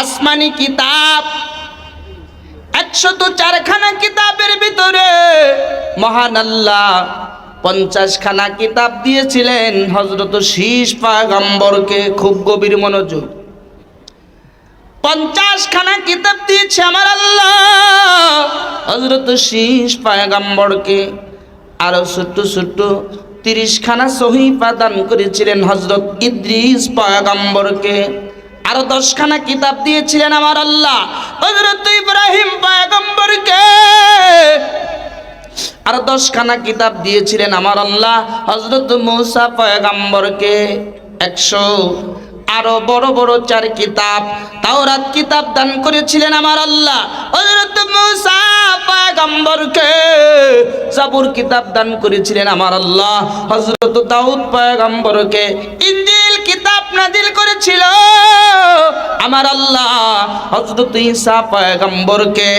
আসমানি কিতাব। একশত চারখানা কিতাবের ভিতরে মহান আল্লাহ পঞ্চাশ খানা কিতাব দিয়েছিলেন হজরত শীষ পাগম্বরকে, খুব গভীর মনোযোগ। পঞ্চাশ খানা কিতাব দিয়েছে আমার আল্লাহ হজরত শীষ পায়গাম্বরকে আরও ছোট্ট ছোট্ট তিরিশ খানা সহিফা দান করেছিলেন হজরত ইদ্রিস পায়গাম্বরকে আরও দশখানা কিতাব দিয়েছিলেন আমার আল্লাহ। হজরত ইব্রাহিম পায়গাম্বরকে। আর দশখানা কিতাব দিয়েছিলেন আমার আল্লাহ হজরত মৌসা পয়গাম্বরকে। একশো। আরও বড় বড় চার কিতাব তাওরাত কিতাব দান করেছিলেন আমার আল্লাহ হজরত মৌসা পয়গাম্বরকে। জাবুর কিতাব দান করেছিলেন আমার আল্লাহ হজরত দাউদ পয়গাম্বরকে। কিতাব নাজিল করেছিল। আমার আল্লাহ হজরত ঈসা পয়গম্বরকে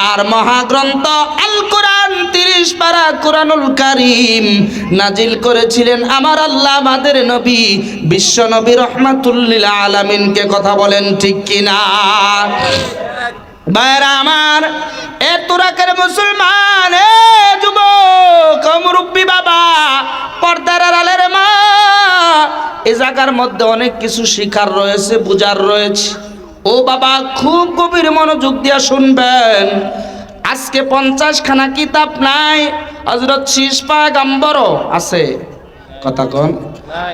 আর মহাগ্রন্থ আল কোরআন তিরিশ পারা কোরআনুল কারিম নাজিল করেছিলেন। আমার আল্লাহ আমাদের নবী, বিশ্ব নবী রহমাতুল্লিল আলামিনকে কথা বলেন ঠিক কিনা? ভাইরা আমার, এ তুরাকের মুসলমান যুবক মুরব্বী বাবা, পর্দার আড়ালের মা। এ জায়গার মধ্যে অনেক কিছু শিখার রয়েছে, বুঝার রয়েছে। ও বাবা, খুব গভীর মনোযোগ দিয়া শুনবেন। আজকে পঞ্চাশ খানা কিতাব নাই হজরত শীষ পাগাম্বর আছে। কথা কন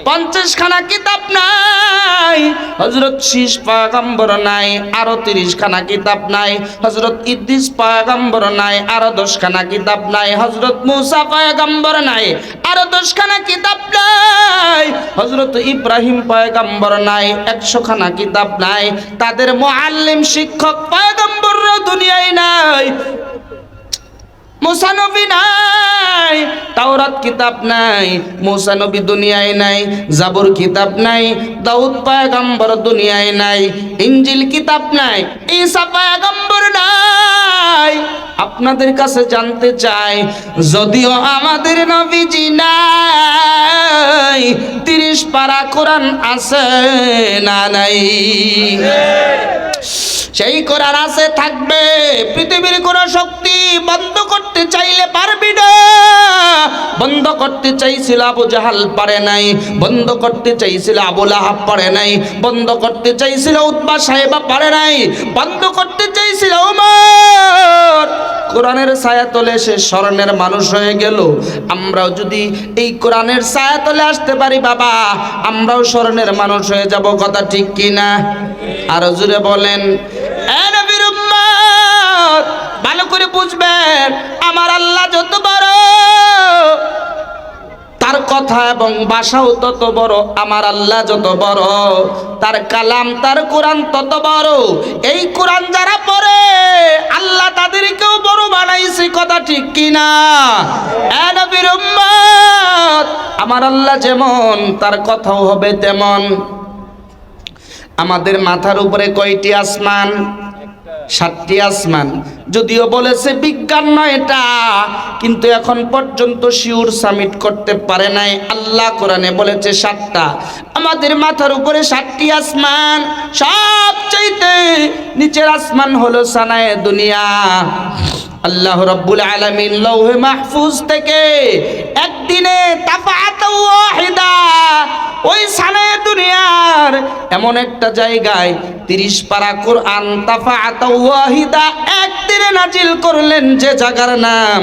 পঞ্চাশ খানা কিতাব নাই হজরত শীষ পাগাম্বর নাই, আরও তিরিশ খানা কিতাব নাই হজরত ইদ্রিস পাগাম্বর নাই, আরও দশ খানা কিতাব নাই হজরত মুসা পাগাম্বর নাই, আরও দশ খানা কিতাব নাই হজরত ইব্রাহিম পায়গাম্বর নাই একশো খানা কিতাব নাই, তাদের মোয়াল্লিম শিক্ষক পায়গাম্বররাও দুনিয়ায় নাই। মুসানবী নাই, তাওরাত কিতাব নাই মুসানবী দুনিয়ায় নাই, জাবুর কিতাব নাই, দাউদ পায়গাম্বর দুনিয়ায় নাই, ইঞ্জিল কিতাব নাই, ঈসা পায়গাম্বর নাই। আপনাদের কাছে জানতে চাই, যদিও আমাদের নবীজি নাই, তিরিশ পারা কোরআন আছে না নাই? সেই কোরআন আছে, থাকবে। পৃথিবীর কোন শক্তি বন্ধ করতে চাইলে পারবি না। বন্ধ করতে চাইছিল আবু জাহাল, পারে নাই। বন্ধ করতে চাইছিল আবু লাহাব, পারে নাই। বন্ধ করতে চাইছিল উৎবা সাহেবা, পারে নাই। বন্ধ করতে চাইছিল উমর কোরআনের ছায়া তলে সে স্মরণের মানুষ হয়ে গেল। আমরাও যদি এই কোরআনের ছায়া তলে আসতে পারি বাবা, আমরাও স্মরণের মানুষ হয়ে যাব। কথা ঠিক কিনা? আরও জুড়ে বলেন। ভালো করে বুঝবেন, আমার আল্লাহ যত বড়, তার কথা এবং ভাষাও তত বড়, আমার আল্লাহ যত বড়, তার কালাম, তার কোরআন তত বড়। এই কোরআন যারা পড়ে, আল্লাহ তাদেরকেও বড় বানাইছে, কথা ঠিক কিনা? আমার আল্লাহ যেমন, তার কথাও হবে তেমন। আমাদের মাথার উপরে কয়টি আসমান? সাতটি আসমান। যদিও বলেছে বিজ্ঞান নয় এটা, কিন্তু এখন পর্যন্ত শিউর সামিট করতে পারে নাই। আল্লাহ কোরআনে বলেছে সাতটা। আমাদের মাথার উপরে সাতটি আসমান। সব চাইতে নিচের আসমান হলো সানায় দুনিয়া। আল্লাহ রব্বুল আলামিন লৌহে মাহফুজ থেকে একদিনে তাফাত ওই সানায় দুনিয়ার এমন একটা জায়গায় তিরিশ পারা কোরআন ওয়াহিদা একদিনে নাজিল করলেন যে জায়গার নাম।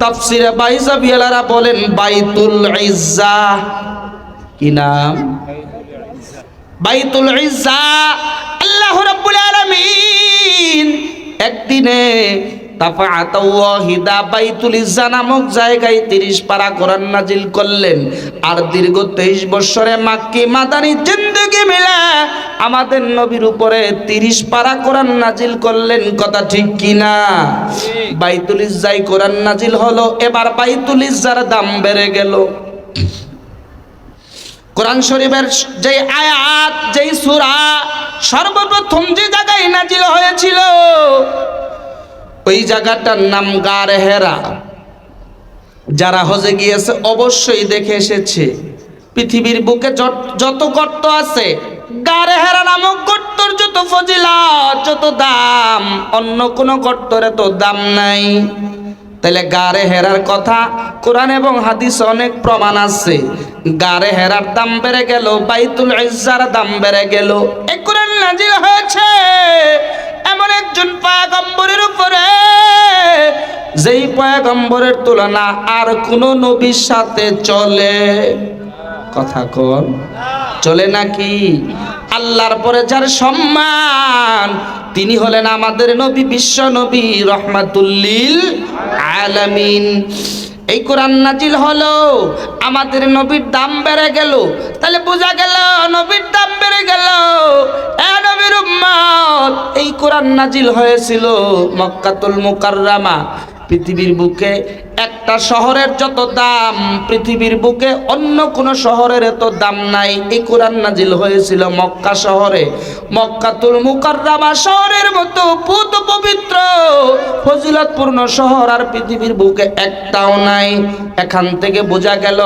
তাফসিরে বাইজাবিয়ালারা বলেন বাইতুল ইজ্জা। কি নাম? বাইতুল ইজ্জা। আল্লাহ রাব্বুল আলামিন একদিনে নামক জায়গায় 30 পারা কোরআন নাজিল করলেন। আর দীর্ঘ 23 বছরে মাক্কি মাদানী জিন্দেগি মিলে আমাদের নবীর উপরে 30 পারা কোরআন নাজিল হলো, এবার দাম বেড়ে গেল। কোরআন শরীফের যে আয়াত, যেই সূরা সর্বপ্রথম যে জায়গায় নাজিল হয়েছিল ওই জায়গাটার নাম গার হেরা যারা হজে গিয়েছে, অবশ্যই দেখে এসেছে। পৃথিবীর বুকে যত- গর্ত আছে গারে হেরা নামক গর্তর যত ফজিলত, যত দাম, অন্য কোনো গর্তর এত দাম নাই। তাহলে গারে হেরার কথা কোরআন এবং হাদিস অনেক প্রমাণ আছে। গারে হেরার দাম বেড়ে গেল, বাইতুল ইজ্জার দাম বেড়ে গেল। এই কোরআন নাজিল হয়েছে। এমন একজন পায়গম্বরের উপরে, যেই পয়গম্বরের তুলনা আর কোন নবীর সাথে চলে। কথা কর চলে নাকি? আল্লাহর পরে যার সম্মান, তিনি হলেন আমাদের নবী, বিশ্ব নবী, রহমাতুল্লিল আলামিন। এই কোরআন নাজিল হলো, আমাদের নবীর দাম বেড়ে গেল। তাহলে বোঝা গেল, নবীর দাম বেড়ে গেল। নবীর উম্মত, এই কোরআন নাজিল হয়েছিল মক্কাতুল মুকাররামা, পৃথিবীর বুকে একটা শহরের যত দাম, পৃথিবীর বুকে অন্য কোনো শহরের এত দাম নাই। এই কোরআন নাজিল হয়েছিল মক্কা শহরে। মক্কাতুল মুকাররামা শহরের মতো পুত পবিত্র, ফজিলতপূর্ণ শহর আর পৃথিবীর বুকে একটাও নাই। এখান থেকে বোঝা গেল,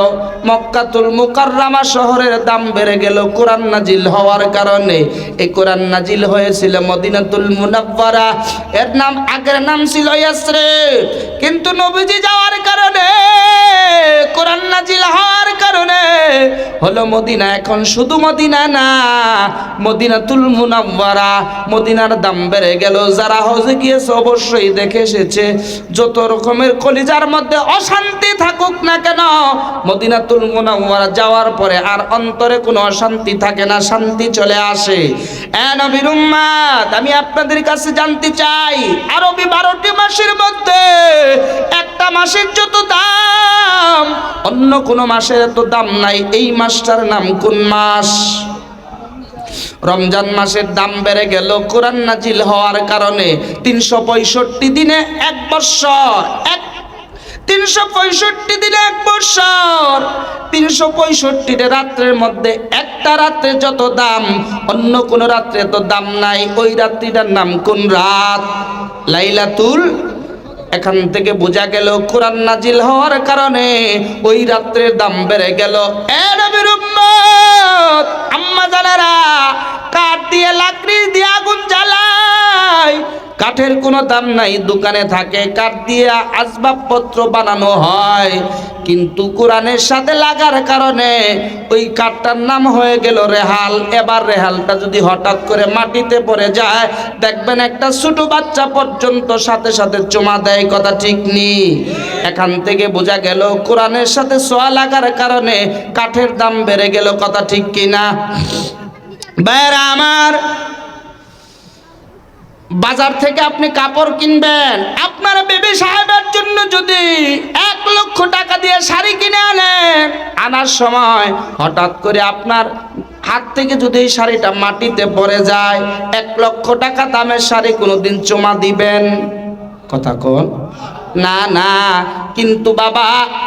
মক্কাতুল মুকাররামা শহরের দাম বেড়ে গেল কোরআন নাজিল হওয়ার কারণে। এই কোরআন নাজিল হয়েছিল মদিনাতুল মুনাব্বারা এর নাম, আগের নাম ছিল ইয়াসরিব কিন্তু নবীজি যাওয়ার হলো মদিনা, এখন শুধু মদিনা না মদিনা মদিনাতুল মুনাম্বারা মদিনার দাম বেড়ে গেল। যারা হজে গিয়েছে, অবশ্যই দেখে এসেছে, যত রকমের কলিজার মধ্যে অশান্তি থাকুক না কেন মদিনা মদিনাতুল মুনাম্বারা যাওয়ার পরে আর অন্তরে কোনো অশান্তি থাকে না, শান্তি চলে আসে। আমি আপনাদের কাছে জানতে চাই, আরবি বারোটি মাসের মধ্যে একটা মাসের যত দাম, অন্য কোনো মাসের এত দাম নাই, এই মাসটার নাম কোন মাস? রমজান মাসের দাম বেড়ে গেল কোরআন নাজিল হওয়ার কারণে তিনশো পঁয়ষট্টি দিনে এক বৎসর এক তিনশো পঁয়ষট্টি দিনে এক বৎসর। তিনশো পঁয়ষট্টিটা রাত্রের মধ্যে একটা রাত্রে যত দাম, অন্য কোনো রাত্রে তো দাম নাই। ওই রাত্রিটার নাম কোন রাত? লাইলাতুল এখান থেকে বোঝা গেল কোরআন নাজিল হওয়ার কারণে ওই রাত্রের দাম বেড়ে গেল। আম্মা জানারা, কাঠ দিয়ে লাকড়ি দিয়ে আগুন জ্বালায়। কাঠের কোনো দাম নাই, দোকানে থাকে, কাঠ দিয়ে আসবাবপত্র বানানো হয়। কিন্তু কোরআনের সাথে লাগার কারণে ওই কাঠটার নাম হয়ে গেল রেহাল। এবার রেহালটা যদি হঠাৎ করে মাটিতে পড়ে যায়, দেখবেন একটা ছোট বাচ্চা পর্যন্ত সাথে সাথে চমা দেয়, কথা ঠিক নেই এখান থেকে বোঝা গেল কোরআনের সাথে সোয়া লাগার কারণে কাঠের দাম বেড়ে গেল, কথা ঠিক কিনা। বাইরা আমার বাজার থেকে আপনি কাপড় কিনবেন। আপনার বেবি সাহেবের জন্য যদি এক লক্ষ টাকা দিয়ে শাড়ি কিনে আনেন, আনার সময় হঠাৎ করে আপনার হাত থেকে যদি এই শাড়িটা মাটিতে পড়ে যায়, এক লক্ষ টাকা দামের শাড়ি কোনোদিন জমা দিবেন। কথা কোন। না না, কিন্তু বাবা,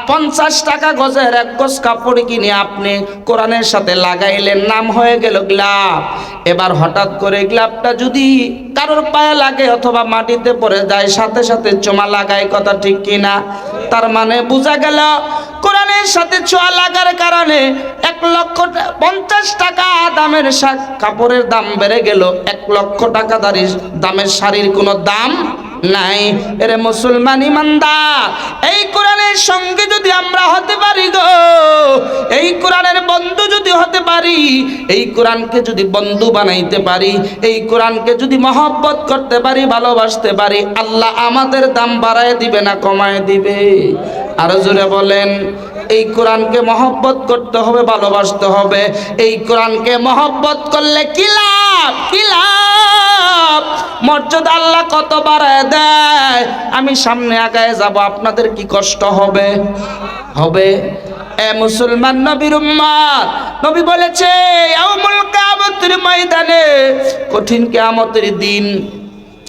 পঞ্চাশ টাকা গজের এক গজ কাপড় কিনে আপনি কোরআনের সাথে লাগাইলেন, নাম হয়ে গেল গ্লাভ এবার হঠাৎ করে গ্লাভটা যদি কারোর পায়ে লাগে অথবা মাটিতে পড়ে যায়, সাথে সাথে চোমা লাগায়, কথা ঠিক কিনা? তার মানে বোঝা গেল, কোরআনের সাথে ছোঁয়া লাগার কারণে এক লক্ষ পঞ্চাশ টাকা দামের কাপড়ের দাম বেড়ে গেল। এক লক্ষ টাকা দাঁড়িয়ে দামের শাড়ির কোনো দাম নাই। এরে মুসলমান ইমানদার, এই কোরআনের সঙ্গে যদি আমরা হতে পারি গো, এই কোরআনের বন্ধু যদি হতে পারি, এই কোরআনকে যদি বন্ধু বানাইতে পারি, এই কোরআনকে যদি মহব্বত করতে পারি, ভালোবাসতে পারি, আল্লাহ আমাদের দাম বাড়ায় দিবে না কমায় দিবে? আরও জোরে বলেন, এই কোরআনকে মহব্বত করতে হবে, ভালোবাসতে হবে। এই কোরআনকে মহব্বত করলে কি লাভ? কি লাভ? মর্যাদা আল্লাহ কত বাড়ায় দেয়। আমি সামনে আগায় যাব, আপনাদের কি কষ্ট হবে? হবে? এ মুসলমান নবীর উম্মাদ, নবী বলেছে ময়দানে কঠিন কিয়ামতের দিন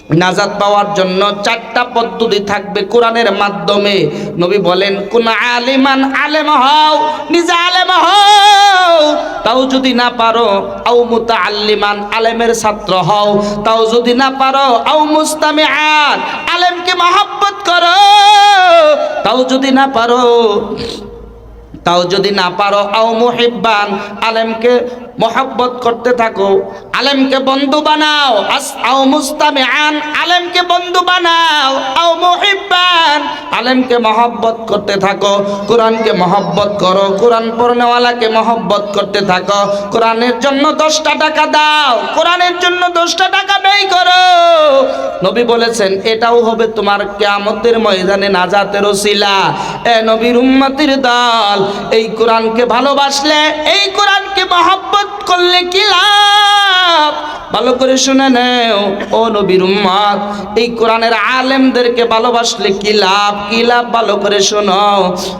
নাজাত পাওয়ার জন্য চারটা পদ্ধতি থাকবে কোরআনের মাধ্যমে। নবী বলেন, কোন আলিমান আলেম হও, নিজে আলেম হও। তাও যদি না পারো, আও মুতাআল্লিমান, আলেমের ছাত্র হও। তাও যদি না পারো, আও মুস্তামিআন, আলেমকে মহব্বত করো। তাও যদি না পারো তাও যদি না পারো, আও মুহিব্বান, আলেমকে মহাব্বত করতে থাকো। আলেমকে বন্ধু বানাও আও মুস্তামিআন, আলেমকে বন্ধু বানাও, আও মুহিব্বান। আলেমকে মহব্বত করতে থাকো, কোরআনকে মহব্বত করো, কোরআন পড়নেওয়ালাকে মহব্বত করতে থাকো। কোরআনের জন্য দশটা টাকা দাও, কোরআনের জন্য দশটা টাকা ব্যয় করো। নবী বলেছেন, এটাও হবে তোমার কেয়ামতের ময়দানে নাজাতের ওসিলা। এ নবীর উম্মতির দল এই কোরআনকে ভালোবাসলে, এই কোরআনকে মহব্বত করলে কি লাভ? ভালো করে শুনে নেও, ও নবীর উম্মত এই কোরআনের আলেমদেরকে ভালোবাসলে কি লাভ? কি লাভ? ভালো করে শোনো।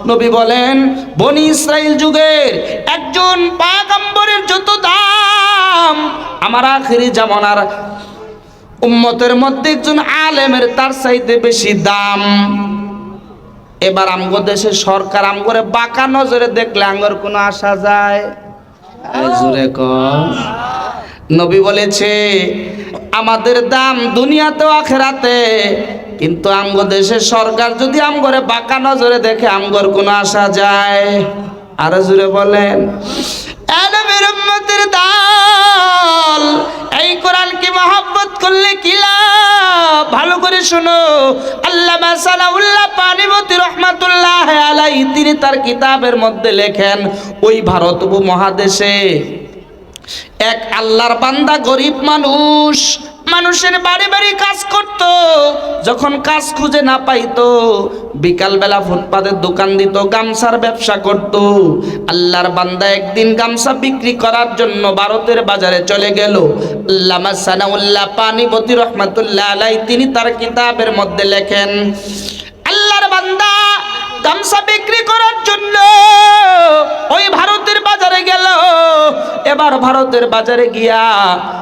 নবী বলেন, বনি ইসরাইল যুগের একজন পাগম্বরের যত দাম, আমার আখেরি জামানার উম্মতের মধ্যে একজন আলেমের তার চাইতে বেশি দাম। এবার আমগো দেশের সরকার আমগরে বাঁকা নজরে দেখলে আঙ্গর কোনো আসা যায়? নবী বলেছে, আমাদের দাম দুনিয়াতেও আখেরাতে, কিন্তু আমগো দেশের সরকার যদি আমগরে বাঁকা নজরে দেখে, আমগর কোনো আসা যায়? আরও জুড়ে বলেন দল এই কোরআনকে মহব্বত করলে কি লাভ? ভালো করে শোনো। আল্লাহ সালাউল্লাহ পানিমতি রহমাতুল্লাহ আলাই তিনি তার কিতাবের মধ্যে লেখেন, ওই ভারত উপমহাদেশে এক আল্লাহর বান্দা গরিব মানুষ মানুষের বাড়ি বাড়ি কাজ করত, যখন কাজ খুঁজে না পাইতো, বিকালবেলা ফুটপাতের দোকান দিত, গামছার ব্যবসা করত। আল্লাহর বান্দা একদিন গামছা বিক্রি করার জন্য ভারতের বাজারে চলে গেল। আল্লামা সানাউল্লাহ পানিপতি রহমাতুল্লাহ আলাই, তিনি তার কিতাবের মধ্যে লেখেন, আল্লাহর বান্দা, গামছা বিক্রি করার জন্য ওই ভারতের বাজারে গেল। এবার ভারতের বাজারে গিয়া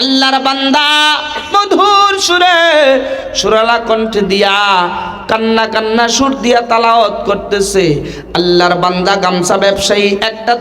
আল্লাহর বান্দা মধুর সুরে সুরালা কণ্ঠ দিয়া কান্না কান্না সুর দিয়া তালাওয়াত করতেছে। আল্লাহর বান্দা গামছা ব্যবসায়ী একটা